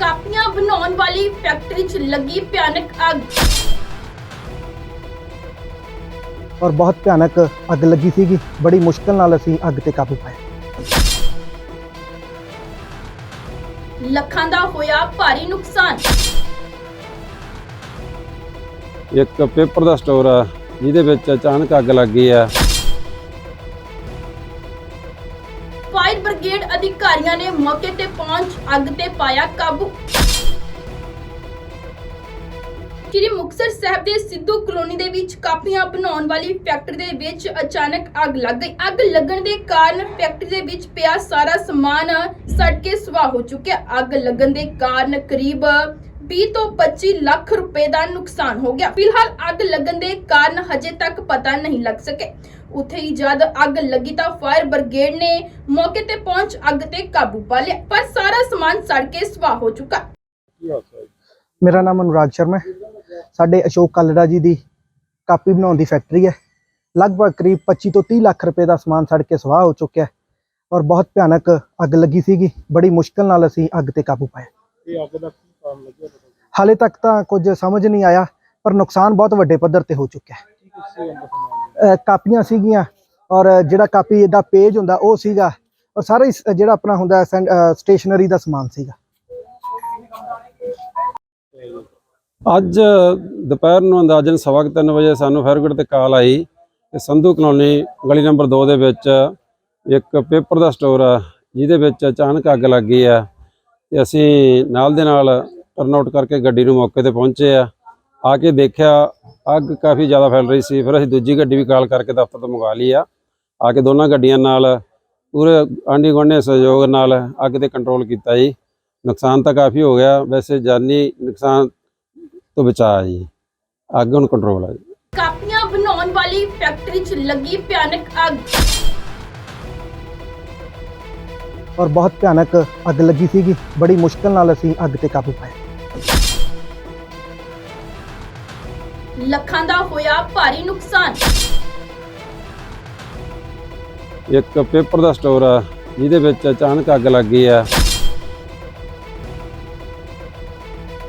ਕਾਪੀਆਂ ਬਣਾਉਣ ਵਾਲੀ ਫੈਕਟਰੀ 'ਚ ਲੱਗੀ ਭਿਆਨਕ ਅੱਗ। ਔਰ ਬਹੁਤ ਭਿਆਨਕ ਅੱਗ ਲੱਗੀ ਸੀਗੀ। ਬੜੀ ਮੁਸ਼ਕਲ ਨਾਲ ਅਸੀਂ ਅੱਗ ਤੇ ਕਾਬੂ ਪਾਇਆ ਲੱਖਾਂ ਦਾ ਹੋਇਆ ਭਾਰੀ ਨੁਕਸਾਨ। ਇੱਕ ਪੇਪਰ ਦਾ ਸਟੋਰ ਆ ਜਿਹਦੇ ਵਿੱਚ ਅਚਾਨਕ ਅੱਗ ਲੱਗ ਗਈ ਆ। ਫਾਇਰ ਬ੍ਰਿਗੇਡ ਅਧਿਕਾਰੀਆਂ ਨੇ ਮੌਕੇ ਤੇ ਪਹੁੰਚ ਅੱਗ ਤੇ ਪਾਇਆ ਕਾਬੂ। ਸ਼੍ਰੀ ਮੁਕਤਸਰ ਸਾਹਿਬ ਦੇ ਸਿੱਧੂ ਕਲੋਨੀ ਦੇ ਵਿੱਚ ਕਾਪੀਆਂ ਬਣਾਉਣ ਵਾਲੀ ਫੈਕਟਰੀ ਦੇ ਵਿੱਚ ਅਚਾਨਕ ਅੱਗ ਲੱਗ ਗਈ। ਅੱਗ ਲੱਗਣ ਦੇ ਕਾਰਨ ਫੈਕਟਰੀ ਦੇ ਵਿੱਚ ਪਿਆ ਸਾਰਾ ਸਮਾਨ ਸੜ ਕੇ ਸੁਆਹ ਹੋ ਚੁੱਕਿਆ। ਅੱਗ ਲੱਗਣ ਦੇ ਕਾਰਨ ਕਰੀਬ 20 ਤੋਂ 25 ਲੱਖ ਰੁਪਏ ਦਾ ਨੁਕਸਾਨ ਹੋ ਗਿਆ। ਫਿਲਹਾਲ ਅੱਗ ਲੱਗਣ ਦੇ ਕਾਰਨ ਹਜੇ ਤੱਕ ਪਤਾ ਨਹੀਂ ਲੱਗ ਸਕੇ ਉੱਥੇ ਹੀ ਜਦ ਅੱਗ ਲੱਗੀ ਤਾਂ ਫਾਇਰ ਬ੍ਰਿਗੇਡ ਨੇ ਮੌਕੇ ਤੇ ਪਹੁੰਚ ਅੱਗ ਤੇ ਕਾਬੂ ਪਾ ਲਿਆ ਪਰ ਸਾਰਾ ਸਮਾਨ ਸੜ ਕੇ ਸੁਆਹ ਹੋ ਚੁੱਕਾ। ਮੇਰਾ ਨਾਮ ਅਨੁਰਾਗ ਸ਼ਰਮਾ ਹੈ। ਸਾਡੇ ਅਸ਼ੋਕ ਕਾਲੜਾ ਜੀ ਦੀ ਕਾਪੀ ਬਣਾਉਣ ਦੀ ਫੈਕਟਰੀ ਹੈ। ਲਗਭਗ ਕਰੀਬ 25 ਤੋਂ 30 ਲੱਖ ਰੁਪਏ ਦਾ ਸਮਾਨ ਸੜ ਕੇ ਸਵਾਹ ਹੋ ਚੁੱਕਿਆ ਹੈ ਔਰ ਬਹੁਤ ਭਿਆਨਕ ਅੱਗ ਲੱਗੀ ਸੀਗੀ। ਬੜੀ ਮੁਸ਼ਕਲ ਨਾਲ ਅਸੀਂ ਅੱਗ ਤੇ ਕਾਬੂ ਪਾਇਆ। ਇਹ ਅੱਗ ਦਾ ਕੀ ਲੱਗਿਆ ਪਤਾ ਨਹੀਂ ਹਾਲੇ ਤੱਕ ਤਾਂ ਕੁਝ ਸਮਝ ਨਹੀਂ ਆਇਆ, ਪਰ ਨੁਕਸਾਨ ਬਹੁਤ ਵੱਡੇ ਪੱਧਰ ਤੇ ਹੋ ਚੁੱਕਿਆ ਹੈ। ਕੀ ਕੁਛ ਸੀ ਅੰਦਰ ਸਮਾਨ ਅਹ ਕਾਪੀਆਂ ਸੀਗੀਆਂ ਔਰ ਜਿਹੜਾ ਕਾਪੀ ਦਾ ਪੇਜ ਹੁੰਦਾ ਉਹ ਸੀਗਾ ਔਰ ਸਾਰਾ ਹੀ ਸ- ਜਿਹੜਾ ਆਪਣਾ ਹੁੰਦਾ ਸਟੇਸ਼ਨਰੀ ਦਾ ਸਮਾਨ ਸੀਗਾ। ਅੱਜ ਦੁਪਹਿਰ ਨੂੰ ਅੰਦਾਜ਼ਨ ਸਵਾ ਕੁ ਤਿੰਨ ਵਜੇ ਸਾਨੂੰ ਫਾਇਰਗੜ ਤੇ ਕਾਲ ਆਈ ਕਿ ਸੰਧੂ ਕਲੋਨੀ ਗਲੀ ਨੰਬਰ 2 ਦੇ ਵਿੱਚ ਇੱਕ ਪੇਪਰ ਦਾ ਸਟੋਰ ਆ, ਜਿਹਦੇ ਵਿੱਚ ਅਚਾਨਕ ਅੱਗ ਲੱਗ ਗਈ ਆ। ਤੇ ਅਸੀਂ ਨਾਲ ਦੇ ਨਾਲ ਟਰਨ ਆਊਟ ਕਰਕੇ ਗੱਡੀ ਨੂੰ ਮੌਕੇ ਤੇ ਪਹੁੰਚੇ ਆ। ਆ ਕੇ ਦੇਖਿਆ, ਅੱਗ ਕਾਫੀ ਜ਼ਿਆਦਾ ਫੈਲ ਰਹੀ ਸੀ। ਫਿਰ ਅਸੀਂ ਦੂਜੀ ਗੱਡੀ ਵੀ ਕਾਲ ਕਰਕੇ ਦਫ਼ਤਰ ਤੋਂ ਮੰਗਾ ਲਈ ਆ। ਆ ਕੇ ਦੋਨਾਂ ਗੱਡੀਆਂ ਨਾਲ ਪੂਰੇ ਆਂਢੀ ਗੁਆਂਢੀ ਸਹਿਯੋਗ ਨਾਲ ਅੱਗ ਤੇ ਕੰਟਰੋਲ ਕੀਤਾ ਜੀ। ਨੁਕਸਾਨ ਤਾਂ ਕਾਫੀ ਹੋ ਗਿਆ। ਵੈਸੇ ਜਾਨੀ ਨੁਕਸਾਨ ਤੋਂ ਬਚਾ ਜੀ। ਅੱਗ ਹੁਣ ਕੰਟਰੋਲ ਆ ਜੀ। ਕਾਪੀਆਂ ਬਣਾਉਣ ਵਾਲੀ ਫੈਕਟਰੀ 'ਚ ਲੱਗੀ ਭਿਆਨਕ ਅੱਗ। ਔਰ ਬਹੁਤ ਭਿਆਨਕ ਅੱਗ ਲੱਗੀ ਸੀਗੀ। ਬੜੀ ਮੁਸ਼ਕਲ ਨਾਲ ਅਸੀਂ ਅੱਗ ਤੇ ਕਾਬੂ ਪਾਇਆ ਲੱਖਾਂ ਦਾ ਹੋਇਆ ਭਾਰੀ ਨੁਕਸਾਨ। ਇੱਕ ਪੇਪਰ ਦਾ ਸਟੋਰ ਆ ਜਿਹਦੇ ਵਿੱਚ ਅਚਾਨਕ ਅੱਗ ਲੱਗ ਗਈ ਆ।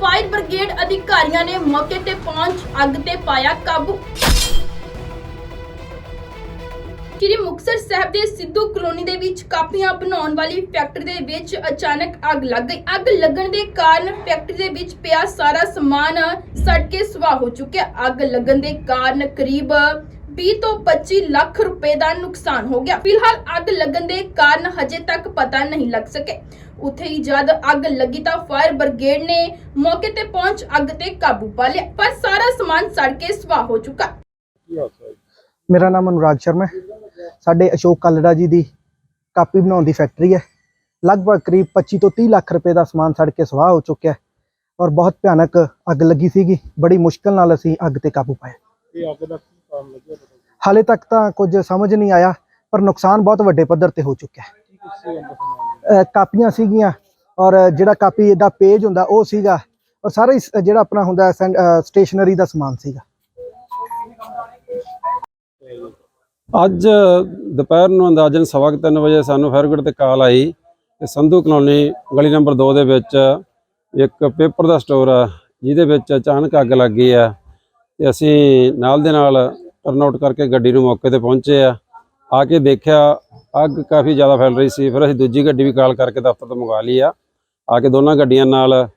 ਫਾਇਰ ਬ੍ਰਿਗੇਡ ਅਧਿਕਾਰੀਆਂ ਨੇ ਮੌਕੇ ਤੇ ਪਹੁੰਚ ਅੱਗ ਤੇ ਪਾਇਆ ਕਾਬੂ। ਸ਼੍ਰੀ ਮੁਕਤਸਰ ਸਾਹਿਬ ਦੇ ਸਿੱਧੂ ਕਲੋਨੀ ਦੇ ਵਿੱਚ ਕਾਪੀਆਂ ਬਣਾਉਣ ਵਾਲੀ ਫੈਕਟਰੀ ਦੇ ਵਿੱਚ ਅਚਾਨਕ ਅੱਗ ਲੱਗ ਗਈ। ਅੱਗ ਲੱਗਣ ਦੇ ਕਾਰਨ ਫੈਕਟਰੀ ਦੇ ਵਿੱਚ ਪਿਆ ਸਾਰਾ ਸਮਾਨ ਸੜ ਕੇ ਸੁਆਹ ਹੋ ਚੁੱਕਿਆ। ਅੱਗ ਲੱਗਣ ਦੇ ਕਾਰਨ ਕਰੀਬ 20 ਤੋਂ 25 ਲੱਖ ਰੁਪਏ ਦਾ ਨੁਕਸਾਨ ਹੋ ਗਿਆ। ਫਿਲਹਾਲ ਅੱਗ ਲੱਗਣ ਦੇ ਕਾਰਨ ਹਜੇ ਤੱਕ ਪਤਾ ਨਹੀਂ ਲੱਗ ਸਕੇ ਉੱਥੇ ਹੀ ਜਦ ਅੱਗ ਲੱਗੀ ਤਾਂ ਫਾਇਰ ਬ੍ਰਿਗੇਡ ਨੇ ਮੌਕੇ ਤੇ ਪਹੁੰਚ ਅੱਗ ਤੇ ਕਾਬੂ ਪਾ ਲਿਆ ਪਰ ਸਾਰਾ ਸਮਾਨ ਸੜ ਕੇ ਸੁਆਹ ਹੋ ਚੁੱਕਾ। ਮੇਰਾ ਨਾਮ ਅਨੁਰਾਗ ਸ਼ਰਮਾ ਹੈ। ਸਾਡੇ ਅਸ਼ੋਕ ਕਾਲੜਾ ਜੀ ਦੀ ਕਾਪੀ ਬਣਾਉਣ ਦੀ ਫੈਕਟਰੀ ਹੈ। ਲਗਭਗ ਕਰੀਬ 25 ਤੋਂ 30 ਲੱਖ ਰੁਪਏ ਦਾ ਸਮਾਨ ਸੜ ਕੇ ਸਵਾਹ ਹੋ ਚੁੱਕਿਆ ਹੈ ਔਰ ਬਹੁਤ ਭਿਆਨਕ ਅੱਗ ਲੱਗੀ ਸੀਗੀ। ਬੜੀ ਮੁਸ਼ਕਲ ਨਾਲ ਅਸੀਂ ਅੱਗ ਤੇ ਕਾਬੂ ਪਾਇਆ। ਇਹ ਅੱਗ ਦਾ ਕੀ ਕਾਰਨ ਲੱਗਿਆ ਪਤਾ ਨਹੀਂ ਹਾਲੇ ਤੱਕ ਤਾਂ ਕੁਝ ਸਮਝ ਨਹੀਂ ਆਇਆ ਪਰ ਨੁਕਸਾਨ ਬਹੁਤ ਵੱਡੇ ਪੱਧਰ ਤੇ ਹੋ ਚੁੱਕਿਆ ਹੈ। ਕਾਪੀਆਂ ਸੀਗੀਆਂ ਔਰ ਜਿਹੜਾ ਕਾਪੀ ਦਾ ਪੇਜ ਹੁੰਦਾ ਉਹ ਸੀਗਾ ਔਰ ਸਾਰਾ ਜਿਹੜਾ ਆਪਣਾ ਹੁੰਦਾ ਸਟੇਸ਼ਨਰੀ ਦਾ ਸਮਾਨ ਸੀਗਾ। ਅੱਜ ਦੁਪਹਿਰ ਨੂੰ ਅੰਦਾਜ਼ਨ ਸਵਾ ਕੁ ਤਿੰਨ ਵਜੇ ਸਾਨੂੰ ਫਾਇਰਗੜ ਤੇ ਕਾਲ ਆਈ ਕਿ ਸੰਧੂ ਕਲੋਨੀ ਗਲੀ ਨੰਬਰ 2 ਦੇ ਵਿੱਚ ਇੱਕ ਪੇਪਰ ਦਾ ਸਟੋਰ ਆ, ਜਿਹਦੇ ਵਿੱਚ ਅਚਾਨਕ ਅੱਗ ਲੱਗ ਗਈ ਆ ਤੇ ਅਸੀਂ ਨਾਲ ਦੇ ਨਾਲ ਟਰਨ ਆਊਟ ਕਰਕੇ ਗੱਡੀ ਨੂੰ ਮੌਕੇ ਤੇ ਪਹੁੰਚੇ ਆ। ਆ ਕੇ ਦੇਖਿਆ ਅੱਗ ਕਾਫੀ ਜ਼ਿਆਦਾ ਫੈਲ ਰਹੀ ਸੀ, ਫਿਰ ਅਸੀਂ ਦੂਜੀ ਗੱਡੀ ਵੀ ਕਾਲ ਕਰਕੇ ਦਫ਼ਤਰ ਤੋਂ ਮੰਗਾ ਲਈ ਆ। ਆ ਕੇ ਦੋਨਾਂ ਗੱਡੀਆਂ ਨਾਲ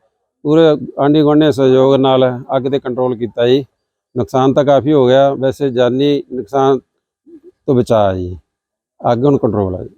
ਪੂਰੇ ਆਂਢੀ ਗੁਆਂਢੀ ਸਹਿਯੋਗ ਨਾਲ ਅੱਗ ਤੇ ਕੰਟਰੋਲ ਕੀਤਾ ਜੀ। ਨੁਕਸਾਨ ਤਾਂ ਕਾਫੀ ਹੋ ਗਿਆ, ਵੈਸੇ ਜਾਨੀ ਨੁਕਸਾਨ ਤੋਂ ਬਚਾ ਜੀ। ਅੱਗ ਹੁਣ ਕੰਟਰੋਲ ਆ ਜੀ।